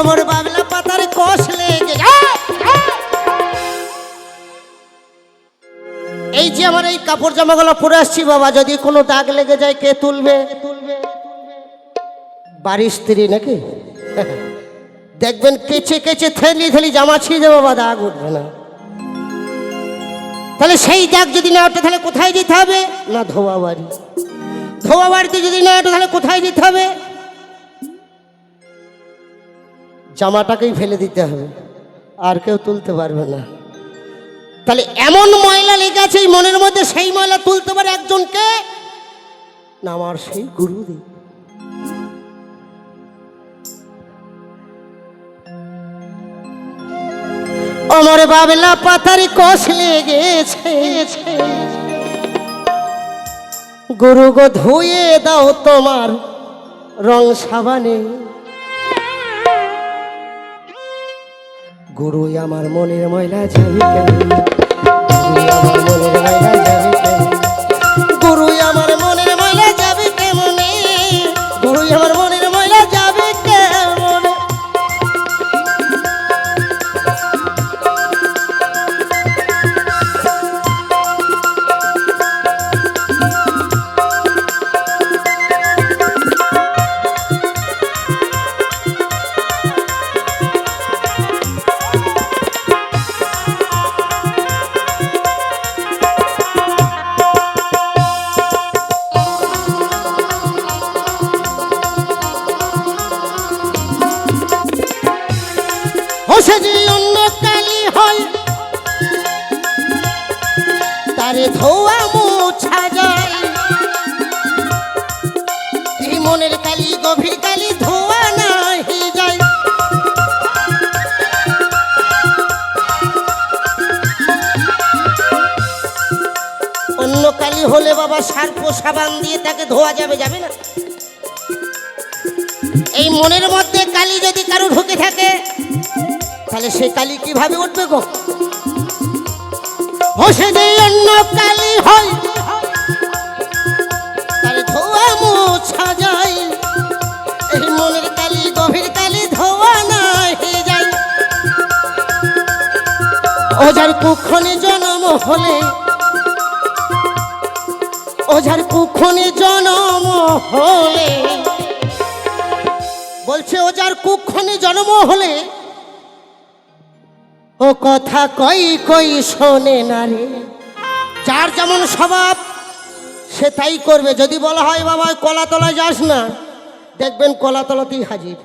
আমার বাবলা পাতার কষ লেগে এই যে আমার এই কাপড় জামাগুলো পরে আসছি, বাবা, যদি কোনো দাগ লেগে যায়, কে তুলবে? বাড়ির স্ত্রী নাকি? দেখবেন কেচে কেচে থেলি থেলি জামা ছিঁড়ে বাবা, দাগ উঠবে না। তাহলে সেই দাগ যদি না ওঠে, তাহলে কোথায় যেতে হবে? না ধোয়া বাড়ি ধোয়া বাড়িতে যদি না ওঠে, তাহলে কোথায় যেতে হবে? জামাটাকেই ফেলে দিতে হবে। আর কেউ তুলতে পারবে না। তাহলে এমন ময়লা লেগে আছে এই মনের মধ্যে, সেই ময়লা তুলতে পারে একজনকে? না, আমার সেই গুরুদেব। আমার বাবলা পাতার কষ লেগেছে। গুরু গো ধুয়ে দাও তোমার রং সাবানে। গুরু আমার মনের ময়লা চাই আমার মনের ময়লা তারে ধোয়া মোছা যায়। এই মনের কালি, গভীর কালি ধোয়া নাহি যায়। অন্য কালি হলে বাবা সার্প সাবান দিয়ে তাকে ধোয়া যাবে যাবে না? এই মনের মধ্যে কালি যদি কারও ঢুকে থাকে তাহলে সে কালি কীভাবে উঠবে গো? হোসে যে অন্য কালি হয়। তার ধোয়া মোছা যায়। মনের হয়ে যায়। ওজার কুক্ষণে জন্ম হলে ওজার কুক্ষণে জন্ম হলে, বলছে ওজার কুক্ষণে জন্ম হলে ও কথা কই কই শোনে না রে। যার যেমন স্বভাব, সে তাই করবে। যদি বলা হয়, বাবা কলাতলা যাস না, দেখবেন কলাতলাতেই হাজির।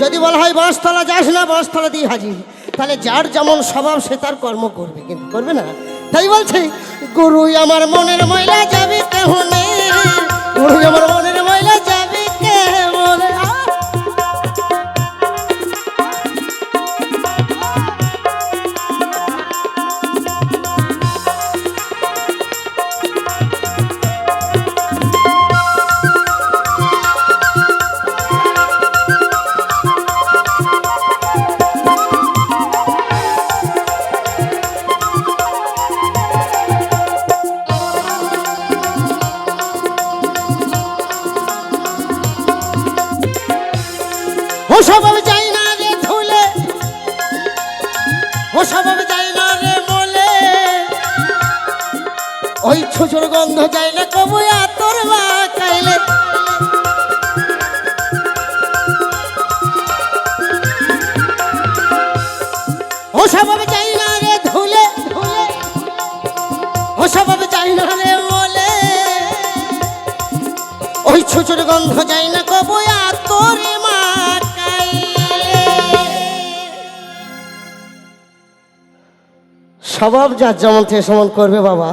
যদি বলা হয়, বাঁশতলা যাস না, বাঁশতলাতেই হাজির। তাহলে যার যেমন স্বভাব, সে তার কর্ম করবে কিন্তু, করবে না। তাই বলছে, গুরুই আমার মনের ময়লা যাবে গুরুই আমার মনের ওসব যাই না রে ধুলে, ওসব যাই না রে বলে ওই ছুচুর গন্ধ যায় না কবু আতর কাইলে ওসব যাই না রে ধুলে ধুলে ওসব যাই না রে বলে ওই ছুচুর গন্ধ যায় না কবু স্বভাব যার যেমন থেকে সমান করবে বাবা।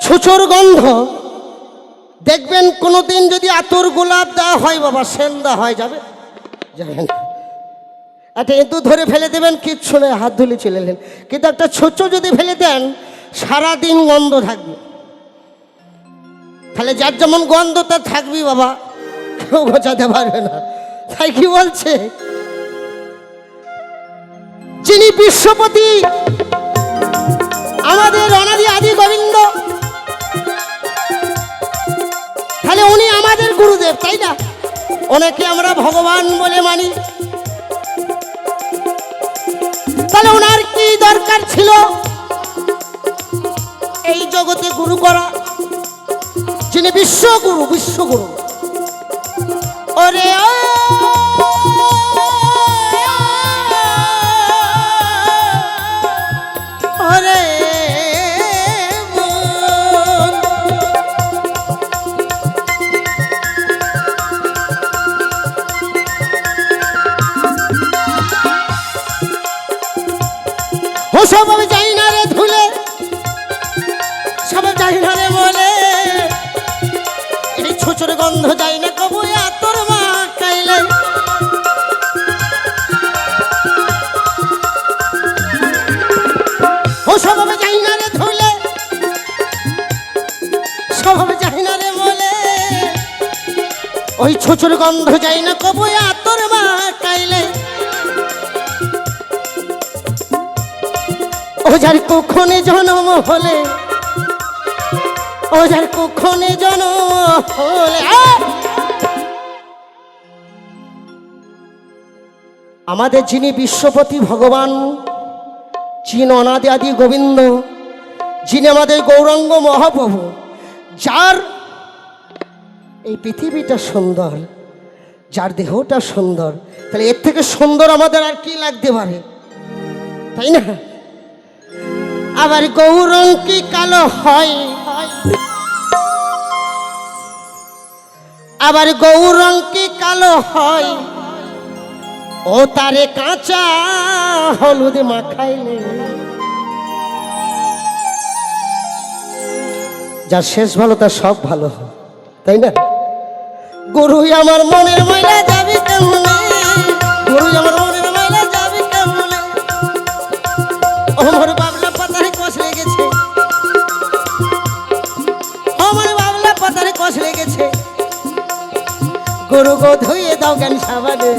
ছুচোর গন্ধ। দেখবেন কোনোদিন যদি আতর গোলাপ দেওয়া হয় বাবা সেন হয় যাবে। যাবে একটা এঁতু ধরে ফেলে দেবেন, কিচ্ছু নেই হাত ধুলে চলে এলেন। কিন্তু একটা ছোট যদি ফেলে দেন, সারাদিন গন্ধ থাকবে। তাহলে যার যেমন গন্ধ, তার থাকবি বাবা। কেউ গোছাতে পারবে না। তাই কি বলছে? যিনি বিশ্বপতি, আমাদের অনাদি আদি গোবিন্দ। তাহলে উনি আমাদের গুরুদেব, তাই না? ওনাকে আমরা ভগবান বলে মানি। তাহলে ওনার কি দরকার ছিল? এই জগতে গুরু করা। যিনি বিশ্বগুরু বিশ্বগুরু। ও সব আমি যাই না রে ধুলে, সব যাই না রে বলে। এই গন্ধ যাই না কবু তোর মা খাইলে ও সব আমি যাই না রে ধুলে, সব যাই না রে বলে। ওই ছোচর গন্ধ যাই না কবু তোর মা খাইলে ও যার জনম হলে, ও যার কুক্ষণে জন্ম হলে আমাদের যিনি বিশ্বপতি ভগবান, যিনি অনাদি আদি গোবিন্দ, যিনি আমাদের গৌরাঙ্গ মহাপ্রভু, যার এই পৃথিবীটা সুন্দর, যার দেহটা সুন্দর, তাহলে এর থেকে সুন্দর আমাদের আর কি লাগতে পারে? তাই না? আবার গৌরং কি কালো হয়? আবার গৌরং কি কালো হয়? ও তারে কাঁচা হলুদ মাখাইলে। যার শেষ ভালো তার সব ভালো তাই না? গরু আমার মনের ময়লা যাবি কেমনে? গরু আমার মনের ময়লা যাবি কেমনে? গরু গো ধুয়ে দাও জ্ঞান সাবানে?